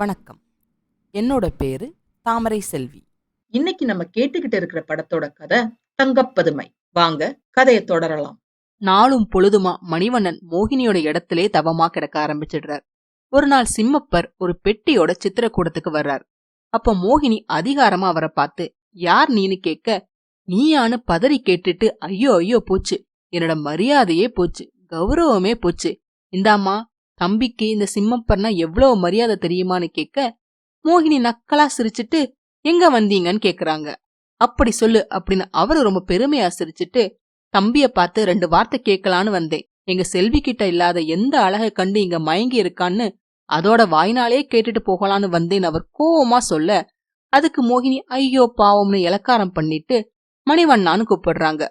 வணக்கம். என்னோட பேரு தாமரை செல்வி. இன்னைக்கு நம்ம கேட்டுக்கிட்டு இருக்கிற படத்தோட கதை தங்கப்பதுமை. வாங்க கதையை தொடரலாம். நாளும் பொழுதுமா மணிவண்ணன் மோகினியோட இடத்திலே தவமா கிடக்க ஆரம்பிச்சிடுறார். ஒரு நாள் சிம்மப்பர் ஒரு பெட்டியோட சித்திரக்கூடத்துக்கு வர்றார். அப்ப மோகினி அதிகாரமா அவரை பார்த்து யார் நீன்னு கேட்க நீயான்னு பதறி கேட்டுட்டு ஐயோ ஐயோ போச்சு. என்னோட மரியாதையே போச்சு. கௌரவமே போச்சு. இந்தாம்மா தம்பிக்கு இந்த சிம்மப்பர்னா எவ்வளவு மரியாதை தெரியுமான்னு கேட்க மோகினி நக்கலா சிரிச்சிட்டு எங்க வந்தீங்கன்னு கேக்குறாங்க. அப்படி சொல்லு அப்படின்னு அவரு ரொம்ப பெருமையா சிரிச்சிட்டு தம்பிய பார்த்து ரெண்டு வார்த்தை கேட்கலான்னு வந்தேன். எங்க செல்வி கிட்ட இல்லாத எந்த அழகை கண்டு இங்க மயங்கி இருக்கான்னு அதோட வாய்னாலே கேட்டுட்டு போகலான்னு வந்தேன் அவர் கோவமா சொல்ல அதுக்கு மோகினி ஐயோ பாவம்னு இலக்காரம் பண்ணிட்டு மணிவண்ணான்னு கூப்பிடுறாங்க.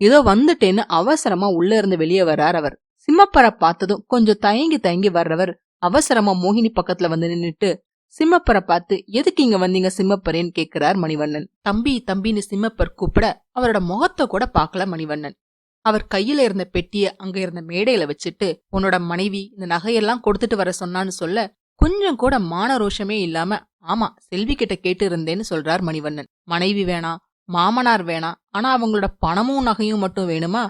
ஏதோ வந்துட்டேன்னு அவசரமா உள்ள இருந்து வெளியே வர்றார் அவர். சிம்மப்பரை பார்த்ததும் கொஞ்சம் தயங்கி தயங்கி வர்றவர் அவசரமா மோகினி பக்கத்துல வந்து நின்னுட்டு சிம்மப்பரை பார்த்து எதுக்கு இங்க வந்தீங்க சிம்மப்பரேன்னு கேக்குறார் மணிவண்ணன். தம்பி தம்பின்னு சிம்மப்பர் கூப்பிட அவரோட முகத்தை கூட பார்க்கல மணிவண்ணன். அவர் கையில இருந்த பெட்டிய அங்க இருந்த மேடையில வச்சுட்டு உன்னோட மனைவி இந்த நகையெல்லாம் கொடுத்துட்டு வர சொன்னான்னு சொல்ல கொஞ்சம் கூட மான ரோஷமே இல்லாம ஆமா செல்வி கிட்ட கேட்டு இருந்தேன்னு சொல்றார் மணிவண்ணன். மனைவி வேணாம் மாமனார் வேணாம் ஆனா அவங்களோட பணமும் நகையும் மட்டும் வேணுமா?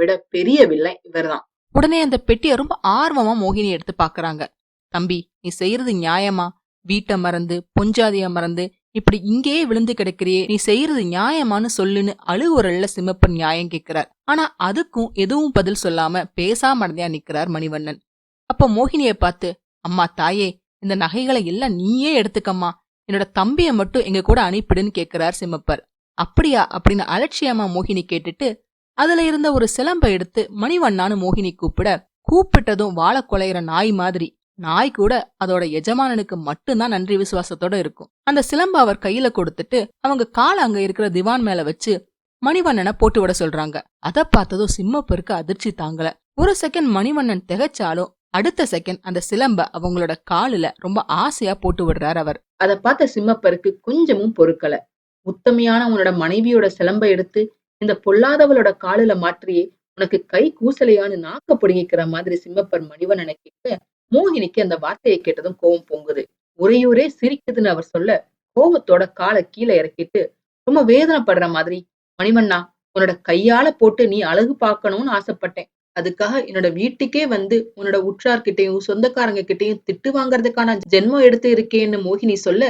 விட பெரிய வில்லை இவர்தான். உடனே அந்த பெட்டியை ரொம்ப ஆர்வமா மோகினி எடுத்து பாக்குறாங்க. தம்பி நீ செய்யறது நியாயமா? வீட்டை மறந்து பொஞ்சாதிய மறந்து இப்படி இங்கேயே விழுந்து கிடக்கிறியே நீ செய்யறது நியாயமான்னு சொல்லுன்னு அழுகுரல்ல சிம்மப்பன் நியாயம் கேட்கிறார் ஆனா அதுக்கும் எதுவும் பதில் சொல்லாம பேசாம இருந்தியா நிக்கிறார் மணிவண்ணன். அப்ப மோகினிய பார்த்து அம்மா தாயே இந்த நகைகளை எல்லாம் நீயே எடுத்துக்கம்மா. என்னோட தம்பிய மட்டும் எங்க கூட அனுப்பிடுன்னு கேட்கிறார் சிம்மப்பர் அப்படியா? அப்படின்னு அலட்சியமா மோகினி கேட்டுட்டு அதுல இருந்த ஒரு சிலம்பை எடுத்து மணிவண்ணான்னு மோகினி கூப்பிட கூப்பிட்டதும் வாழ கொலையிற நாய் மாதிரி. நாய் கூட அதோட எஜமானனுக்கு மட்டும்தான் நன்றி விசுவாசத்தோட இருக்கும். அந்த சிலம்ப அவர் கையில கொடுத்துட்டு அவங்க கால அங்க இருக்கிற திவான் மேல வச்சு மணிவண்ணனை போட்டு விட சொல்றாங்க. அத பார்த்ததும் சிம்மப்பருக்கு அதிர்ச்சி தாங்கல. ஒரு செகண்ட் மணிவண்ணன் திகைச்சாலும் அடுத்த செகண்ட் அந்த சிலம்ப அவங்களோட காலுல ரொம்ப ஆசையா போட்டு விடுறாரு அவர். அதை பார்த்த சிம்மப்பருக்கு கொஞ்சமும் பொறுக்கல. உத்தமையான உன்னோட மனைவியோட சிலம்பை எடுத்து இந்த பொல்லாதவளோட காலுல மாற்றி உனக்கு கை கூசலையான்னு நாக்க பிடுங்கிக்கிற மாதிரி சிம்மப்பர் மணிவனனை கேட்க மோகினிக்கு அந்த வார்த்தையை கேட்டதும் கோவம் பொங்குது. உரையூரே சிரிக்குதுன்னு அவர் சொல்ல கோவத்தோட காலை கீழே இறக்கிட்டு ரொம்ப வேதனைப்படுற மாதிரி மணிவண்ணா உன்னோட கையால போட்டு நீ அழகு பார்க்கணும்னு ஆசைப்பட்டேன். அதுக்காக என்னோட வீட்டுக்கே வந்து உன்னோட உற்றார்கிட்டையும் சொந்தக்காரங்க கிட்டயும் திட்டு வாங்குறதுக்கான ஜென்மம் எடுத்து இருக்கேன்னு மோகினி சொல்ல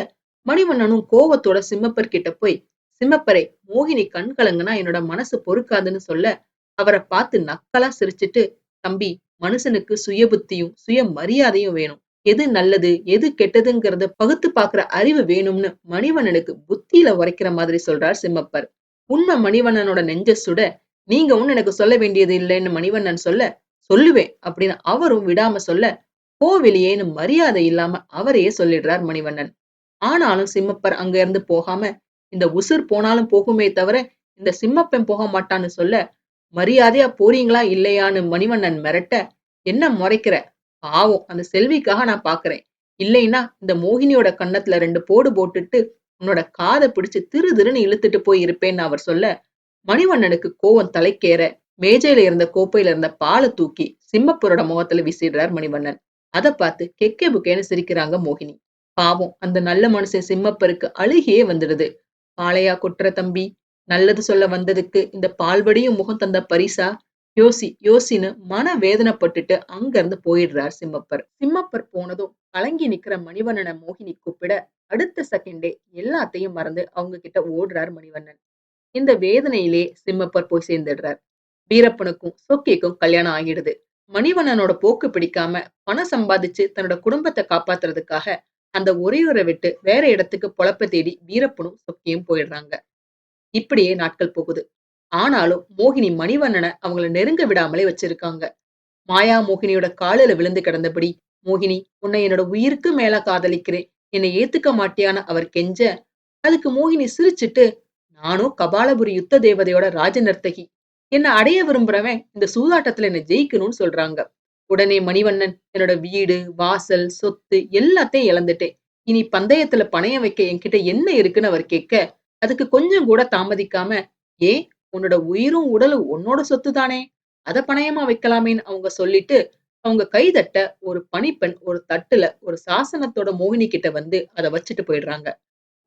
மணிவண்ணனும் கோவத்தோட சிம்மப்பர் கிட்ட போய் சிம்மப்பரை மோகினி கண் கலங்குனா என்னோட மனசு பொறுக்காதுன்னு சொல்ல அவரை பார்த்து நக்கலா சிரிச்சிட்டு தம்பி மனுஷனுக்கு சுய புத்தியும் சுய மரியாதையும் வேணும். எது நல்லது எது கெட்டதுங்கிறத பகுத்து பாக்குற அறிவு வேணும்னு மணிவண்ணனுக்கு புத்தியில உரைக்கிற மாதிரி சொல்றார் சிம்மப்பர். உண்மை மணிவண்ணனோட நெஞ்ச சுட நீங்க ஒண்ணு எனக்கு சொல்ல வேண்டியது இல்லைன்னு மணிவண்ணன் சொல்ல சொல்லுவேன் அப்படின்னு அவரும் விடாம சொல்ல கோவிலியேன்னு மரியாதை இல்லாம அவரையே சொல்லிடுறார் மணிவண்ணன். ஆனாலும் சிம்மப்பர் அங்க இருந்து போகாம இந்த உசுர் போனாலும் போகுமே தவிர இந்த சிம்மப்பெண் போக மாட்டான்னு சொல்ல மரியாதையா போறீங்களா இல்லையான்னு மணிவண்ணன் மிரட்ட என்ன முறைக்கிற? பாவம் அந்த செல்விக்காக நான் பாக்குறேன். இல்லைன்னா இந்த மோகினியோட கன்னத்துல ரெண்டு போடு போட்டுட்டு உன்னோட காதை பிடிச்சு திரு திருன்னு இழுத்துட்டு போய் இருப்பேன்னு அவர் சொல்ல மணிவண்ணனுக்கு கோவம் தலைக்கேற மேஜையில இருந்த கோப்பையில இருந்த பாலை தூக்கி சிம்மப்பரோட முகத்துல வீசிடுறார் மணிவண்ணன். அதை பார்த்து கெக்கே புக்கேன்னு சிரிக்கிறாங்க மோகினி. பாவம் அந்த நல்ல மனுஷன் சிம்மப்பருக்கு அழுகியே வந்துடுது. ஆளையா குற்ற தம்பி நல்லது சொல்ல வந்ததுக்கு இந்த பால்வடியும் முகம் தந்த பரிசா? யோசி யோசின்னு மன வேதனைப்பட்டுட்டு அங்க இருந்து போயிடுறார் சிம்மப்பர். சிம்மப்பர் போனதும் கலங்கி நிக்கிற மணிவண்ணனை மோகினி கூப்பிட அடுத்த செகண்டே எல்லாத்தையும் மறந்து அவங்க கிட்ட ஓடுறார் மணிவண்ணன். இந்த வேதனையிலே சிம்மப்பர் போய் சேர்ந்துடுறார். வீரப்பனுக்கும் சொக்கிக்கும் கல்யாணம் ஆகிடுது. மணிவண்ணனோட போக்கு பிடிக்காம பணம் சம்பாதிச்சு தன்னோட குடும்பத்தை காப்பாத்துறதுக்காக அந்த ஒரையூரை விட்டு வேற இடத்துக்கு பொழப்ப தேடி வீரப்பனும் சொக்கியும் போயிடுறாங்க. இப்படியே நாட்கள் போகுது. ஆனாலும் மோகினி மணிவண்ணனை அவங்கள நெருங்க விடாமலே வச்சிருக்காங்க. மாயா மோகினியோட காலில விழுந்து கிடந்தபடி மோகினி உன்னை என்னோட உயிருக்கு மேல காதலிக்கிறேன். என்னை ஏத்துக்க மாட்டியான்னு அவர் கெஞ்ச அதுக்கு மோகினி சிரிச்சிட்டு நானும் கபாலபுரி யுத்த தேவதையோட ராஜ நர்த்தகி. என்ன அடைய விரும்புறவன் இந்த சூதாட்டத்துல என்ன ஜெயிக்கணும்னு சொல்றாங்க. உடனே மணிவண்ணன் என்னோட வீடு வாசல் சொத்து எல்லாத்தையும் இழந்துட்டேன். இனி பந்தயத்துல பணையம் வைக்க என்கிட்ட என்ன இருக்குன்னு அவர் கேட்க அதுக்கு கொஞ்சம் கூட தாமதிக்காம ஏன் உன்னோட உயிரும் உடலும் உன்னோட சொத்து தானே அத பணயமா வைக்கலாமேன்னு அவங்க சொல்லிட்டு அவங்க கைதட்ட ஒரு பணிப்பெண் ஒரு தட்டுல ஒரு சாசனத்தோட மோகினி கிட்ட வந்து அதை வச்சுட்டு போயிடுறாங்க.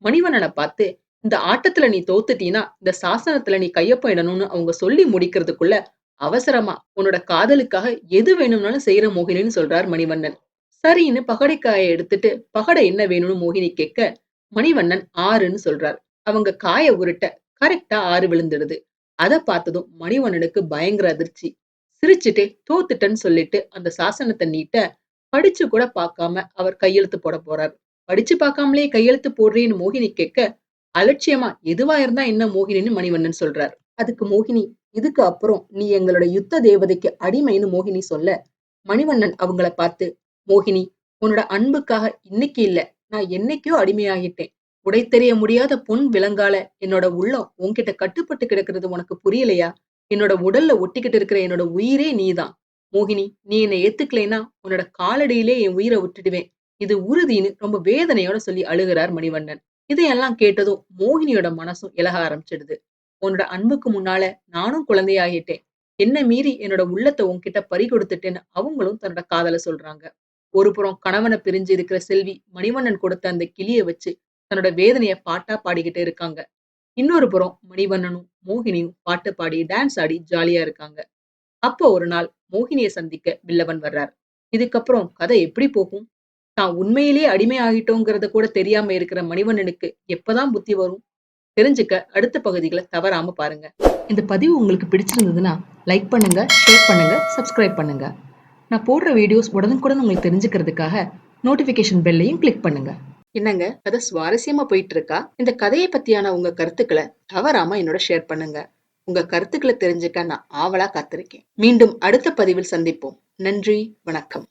மணிவண்ணனை பார்த்து இந்த ஆட்டத்துல நீ தோத்துட்டீனா இந்த சாசனத்துல நீ கையொப்பமிடணும்னு அவங்க சொல்லி முடிக்கிறதுக்குள்ள அவசரமா உன்னோட காதலுக்காக எது வேணும்னாலும் செய்யற மோகினின்னு சொல்றார் மணிவண்ணன். சரின்னு பகடைக்காயை எடுத்துட்டு பகடை என்ன வேணும்னு மோகினி கேட்க மணிவண்ணன் ஆறுன்னு சொல்றார். அவங்க காய உருட்ட கரெக்டா ஆறு விழுந்துடுது. அதை பார்த்ததும் மணிவண்ணனுக்கு பயங்கர அதிர்ச்சி. சிரிச்சுட்டே தோத்துட்டேன்னு சொல்லிட்டு அந்த சாசனத்தை நீட்ட படிச்சு கூட பார்க்காம அவர் கையெழுத்து போட போறார். படிச்சு பார்க்காமலே கையெழுத்து போடுறேன்னு மோகினி கேட்க அலட்சியமா எதுவா இருந்தா என்ன மோகினின்னு மணிவண்ணன் சொல்றார். அதுக்கு மோகினி இதுக்கு அப்புறம் நீ எங்களோட யுத்த தேவதைக்கு அடிமைன்னு மோகினி சொல்ல மணிவண்ணன் அவங்கள பார்த்து மோகினி உன்னோட அன்புக்காக இன்னைக்கு இல்ல நான் என்னைக்கோ அடிமையாகிட்டேன். உடை தெரிய முடியாத பொன் விலங்கால என்னோட உள்ளம் உன்கிட்ட கட்டுப்பட்டு கிடக்கிறது உனக்கு புரியலையா? என்னோட உடல்ல ஒட்டிக்கிட்டு இருக்கிற என்னோட உயிரே நீதான். மோகினி நீ என்னை ஏத்துக்கலைன்னா உன்னோட காலடியிலே என் உயிரை விட்டுடுவேன். இது உறுதின்னு ரொம்ப வேதனையோட சொல்லி அழுகிறார் மணிவண்ணன். இதையெல்லாம் கேட்டதும் மோகினியோட மனசும் இலக ஆரம்பிச்சிடுது. உன்னோட அன்புக்கு முன்னால நானும் குழந்தையாகிட்டேன். என்ன மீறி என்னோட உள்ளத்தை உன்கிட்ட பறி கொடுத்துட்டேன்னு அவங்களும் தன்னோட காதலை சொல்றாங்க. ஒரு புறம் கணவனை பிரிஞ்சு இருக்கிற செல்வி மணிவண்ணன் கொடுத்த அந்த கிளிய வச்சு தன்னோட வேதனைய பாட்டா பாடிக்கிட்டே இருக்காங்க. இன்னொரு புறம் மணிவண்ணனும் மோகினியும் பாட்டு பாடி டான்ஸ் ஆடி ஜாலியா இருக்காங்க. அப்போ ஒரு நாள் மோகினியை சந்திக்க வில்லவன் வர்றார். இதுக்கப்புறம் கதை எப்படி போகும்? தான் உண்மையிலேயே அடிமை ஆகிட்டோங்கிறத கூட தெரியாம இருக்கிற மணிவண்ணனுக்கு எப்பதான் புத்தி வரும்? தெரிஞ்சுக்க அடுத்த பகுதிகளை தவறாம பாருங்க. இந்த பதிவு உங்களுக்கு பிடிச்சிருந்ததுன்னா லைக் பண்ணுங்க ஷேர் பண்ணுங்க சப்ஸ்கிரைப் பண்ணுங்க. நான் போடுற வீடியோஸ் உடனுக்குடன் உங்களுக்கு தெரிஞ்சுக்கிறதுக்காக நோட்டிபிகேஷன் பெல்லையும் கிளிக் பண்ணுங்க. என்னங்க? கதை சுவாரஸ்யமா போயிட்டு இருக்கா இந்த கதையை பத்தியான உங்க கருத்துக்களை தவறாம என்னோட ஷேர் பண்ணுங்க. உங்க கருத்துக்களை தெரிஞ்சுக்க நான் ஆவலா காத்திருக்கேன். மீண்டும் அடுத்த பதிவில் சந்திப்போம். நன்றி வணக்கம்.